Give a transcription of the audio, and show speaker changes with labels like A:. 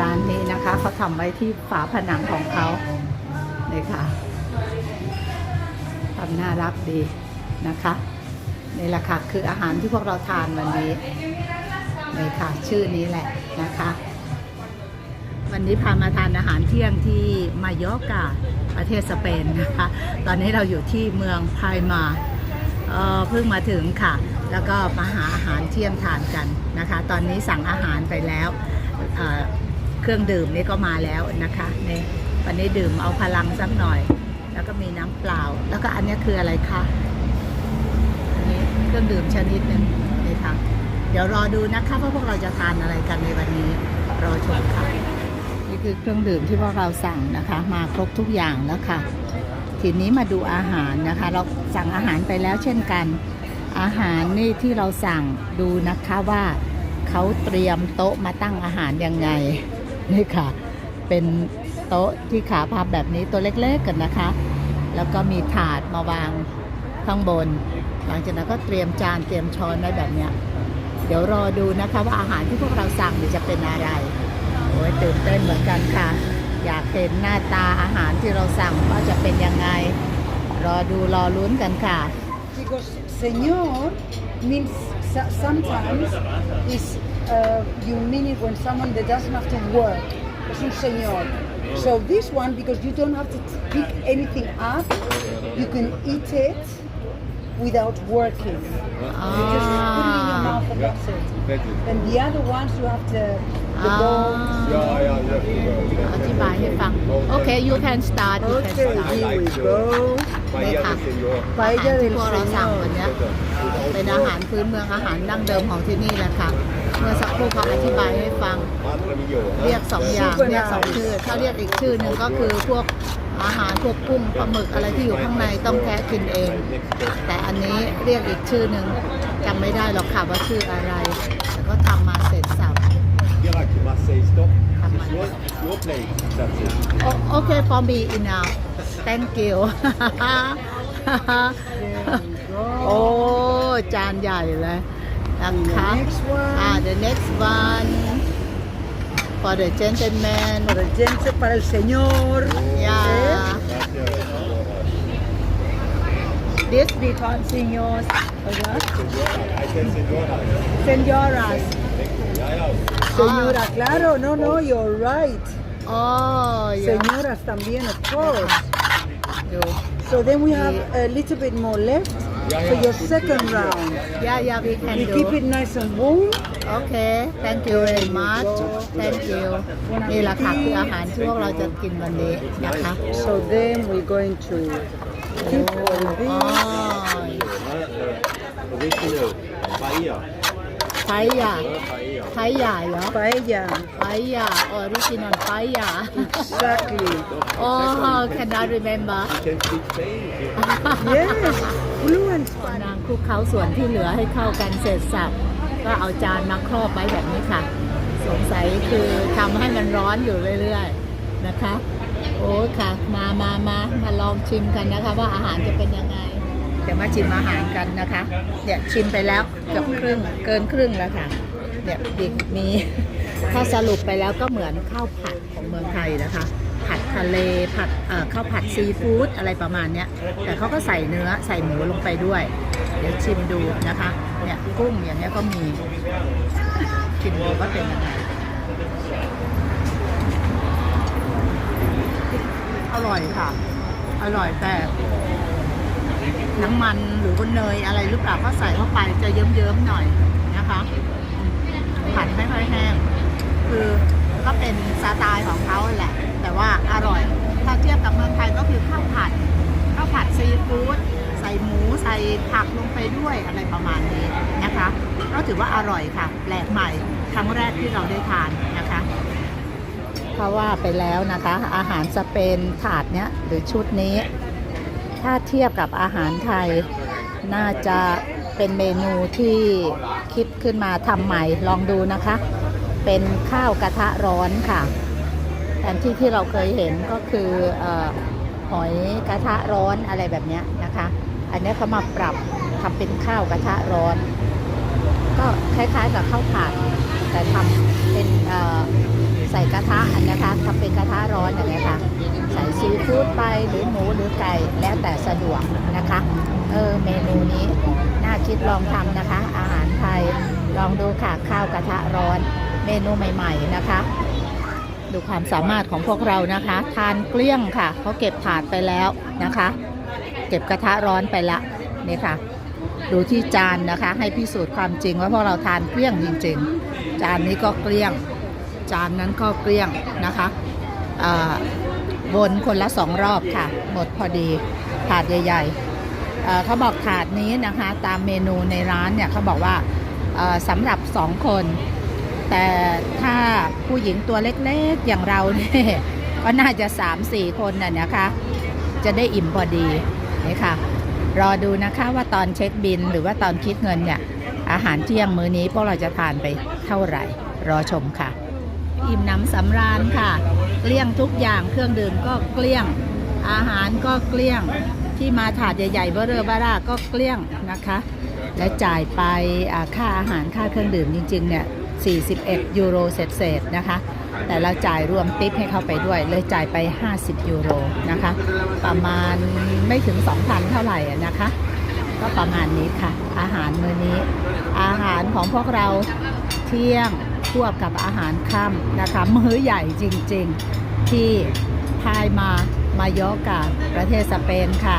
A: ร้านนี้นะคะเขาทำไว้ที่ฝาผนังของเขานี่ค่ะทำน่ารักดีนะคะนี่แหละค่ะคืออาหารที่พวกเราทานวันนี้นี่ค่ะชื่อนี้แหละนะคะ วันนี้พามาทานอาหารเที่ยงที่มายอกาประเทศสเปนนะคะ ตอนนี้เราอยู่ที่เมืองไพมาเออเพิ่งมาถึงค่ะ แล้วก็มาหาอาหารเที่ยงทานกันนะคะ ตอนนี้สั่งอาหารไปแล้ว เครื่องดื่มนี่ก็มาแล้วนะคะนี่วันนี้ดื่มเอาพลังสักหน่อย แล้วก็มีน้ำเปล่า แล้วก็อันนี้คืออะไรคะอันนี้เครื่องดื่มชนิดหนึ่งนี่ค่ะเดี๋ยวรอดูนะคะว่าพวกเราจะทานอะไรกันในวันนี้รอชมค่ะ นี่คือเครื่องดื่มที่พวกเราสั่งนะคะ มาครบทุกอย่างแล้วค่ะ ทีนี้มาดูอาหารนะคะ เราสั่งอาหารไปแล้วเช่นกัน อาหารนี่ที่เราสั่งดูนะคะว่าเขาเตรียมโต๊ะมาตั้งอาหารยังไง นี่ค่ะ เป็นโต๊ะที่ขาพับแบบนี้ตัวเล็กๆกันนะคะ แล้วก็มีถาดมาวางข้างบน หลังจากนั้นก็เตรียมจานเตรียมช้อนไว้แบบเนี้ยเดี๋ยวรอดูนะคะว่าอาหารที่พวกเราสั่งจะเป็นอะไรโอ้ยตื่นเต้นเหมือนกันค่ะ อยากเห็นหน้าตาอาหารที่เราสั่งว่าจะเป็นยังไง รอดูรอลุ้นกันค่ะ
B: Because señor means sometimes is uh, you mean it when someone that doesn't have to work. Es un señor. So this one, because you don't have to pick anything up, you can eat it without working. You just put it in your mouth and that's it. And the other ones you have to the
A: Ah.
B: bones.
C: Ja, ja, jättebra.
A: อธิบายให้ฟัง โอเค you can start you can
B: Okay,
A: start
B: here we go.
C: Paella
A: Deja.
C: de señor.
A: อาหาร
B: Paella
A: ที่
B: del
A: พวกเราสั่งวัน
B: señor.
A: เนี้ย เป็นอาหารพื้นเมืองอาหารดั้งเดิมของที่นี่แหละค่ะ เมื่อสักครู่เขาอธิบายให้ฟัง เรียกสองอย่างเรียกสองชื่อ ถ้าเรียกอีกชื่อหนึ่งก็คือพวกอาหารพวกกุ้งปลาหมึกอะไรที่อยู่ข้างในต้องแค่กินเอง แต่อันนี้เรียกอีกชื่อหนึ่งจำไม่ได้หรอกค่ะว่าชื่ออะไร แต่ก็ทำมาเสร็จสับ
C: Get like you must say stop.
A: Come
C: It's
A: on.
C: your, your plate. That's it.
A: โอโอเค for me enough thank you โอ้ จานใหญ่เลยนะคะ
B: Next one.
A: อ่า the next one for the gentleman
B: Para el gente, para el señor.
A: yeah
C: Gracias.
A: this we call señors
C: Señora. I said señora.
A: senoras
C: Ja, ja.
B: Señora, claro, no, no, you're right.
A: oh yeah
B: Señoras también, of course.
A: ดู
B: So then we have a little bit more left for your second round.
A: yeah yeah we can
B: You
A: do
B: keep it nice and warm.
A: โอเค thank you very much thank you นี่แหละค่ะคืออาหารที่พวกเราจะกินวันนี้นะคะ
B: So then we're going to keep all
A: อ๋อ
B: this.
C: Original. Paella.
A: ไฟยา
C: Paella.
A: ไฟยาเหรอ
B: Paella.
A: ไฟยาออริจินอลไฟยา
B: Exactly.
A: โอ้ cannot remember
C: You can speak Spain.
B: Yes. Fluent
A: นางคลุกเคล้าส่วนที่เหลือให้เข้ากันเสร็จสับก็เอาจานมาครอบไว้แบบนี้ค่ะ สงสัยคือทำให้มันร้อนอยู่เรื่อยๆนะคะ โอ้ค่ะ มามามามาลองชิมกันนะคะ ว่าอาหารจะเป็นยังไงเดี๋ยวมาชิมอาหารกันนะคะเนี่ยชิมไปแล้วเกือบครึ่งเกินครึ่งแล้วค่ะเนี่ยดิกมีถ้าสรุปไปแล้วก็เหมือนข้าวผัดของเมืองไทยนะคะ ผัดทะเลผัดเอ่อข้าวผัดซีฟู้ดอะไรประมาณเนี้ยแต่เขาก็ใส่เนื้อใส่หมูลงไปด้วย เดี๋ยวชิมดูนะคะเนี่ยกุ้งอย่างเงี้ยก็มีชิมดูว่าเป็นยังไงอร่อยค่ะ อร่อยแต่ น้ำมันหรือว่าเนยอะไรหรือเปล่าก็ใส่เข้าไปจะเยิ้มๆหน่อยนะคะผัดไม่ค่อยแห้งคือก็เป็นสไตล์ของเขาแหละ แต่ว่าอร่อย ถ้าเทียบกับเมืองไทยก็คือข้าวผัดข้าวผัดซีฟู้ดใส่หมูใส่ผักลงไปด้วยอะไรประมาณนี้นะคะก็ถือว่าอร่อยค่ะ แปลกใหม่ครั้งแรกที่เราได้ทานนะคะเพราะว่าไปแล้วนะคะ อาหารสเปนถาดเนี้ยหรือชุดนี้ ถ้าเทียบกับอาหารไทย น่าจะเป็นเมนูที่คิดขึ้นมาทำใหม่ลองดูนะคะ เป็นข้าวกระทะร้อนค่ะแทนที่ที่เราเคยเห็นก็คืออหอยกระทะร้อนอะไรแบบนี้นะคะ อันนี้เขามาปรับทำเป็นข้าวกระทะร้อน ก็คล้ายๆกับข้าวผัดแต่ทำเป็น ใส่กระทะอันนะคะทำเป็นกระทะร้อนอย่างเงี้ยค่ะ ใส่ซีฟู้ดไปหรือหมูหรือไก่แล้วแต่สะดวกนะคะ เออเมนูนี้น่าคิดลองทำนะคะ อาหารไทยลองดูค่ะข้าวกระทะร้อน เมนูใหม่ๆนะคะ ดูความสามารถของพวกเรานะคะ ทานเกลี้ยงค่ะเขาเก็บถาดไปแล้วนะคะ เก็บกระทะร้อนไปละนี่ค่ะดูที่จานนะคะ ให้พิสูจน์ความจริงว่าพวกเราทานเกลี้ยงจริง ๆ จานนี้ก็เกลี้ยง จานนั้นก็เกลี้ยงนะคะวนคนละสองรอบค่ะ หมดพอดีถาดใหญ่ๆเขาบอกถาดนี้นะคะ ตามเมนูในร้านเนี่ยเขาบอกว่าสำหรับสองคน แต่ถ้าผู้หญิงตัวเล็กๆอย่างเราเนี่ยก็น่าจะ 3-4 คนน่ะนะคะ จะได้อิ่มพอดีนี่ค่ะ รอดูนะคะว่าตอนเช็คบินหรือว่าตอนคิดเงินเนี่ย อาหารเที่ยงมื้อนี้พวกเราจะทานไปเท่าไหร่ รอชมค่ะ อิ่มหน้ำสำราญค่ะ เกลี้ยงทุกอย่างเครื่องดื่มก็เกลี้ยง อาหารก็เกลี้ยงที่มาถาดใหญ่ๆเบอร์เรอบ้าร่าก็เกลี้ยงนะคะ และจ่ายไปค่าอาหารค่าเครื่องดื่มจริงๆเนี่ย41 ยูโรเศษๆนะคะ แต่เราจ่ายรวมติปให้เขาไปด้วย เลยจ่ายไป 50 ยูโรนะคะ ประมาณไม่ถึง 2,000 เท่าไหร่นะคะ ก็ประมาณนี้ค่ะ อาหารมื้อนี้ อาหารของพวกเราเที่ยง ควบกับอาหารค่ำนะคะมื้อใหญ่จริงๆ ที่พายมา มายอกาประเทศสเปนค่ะ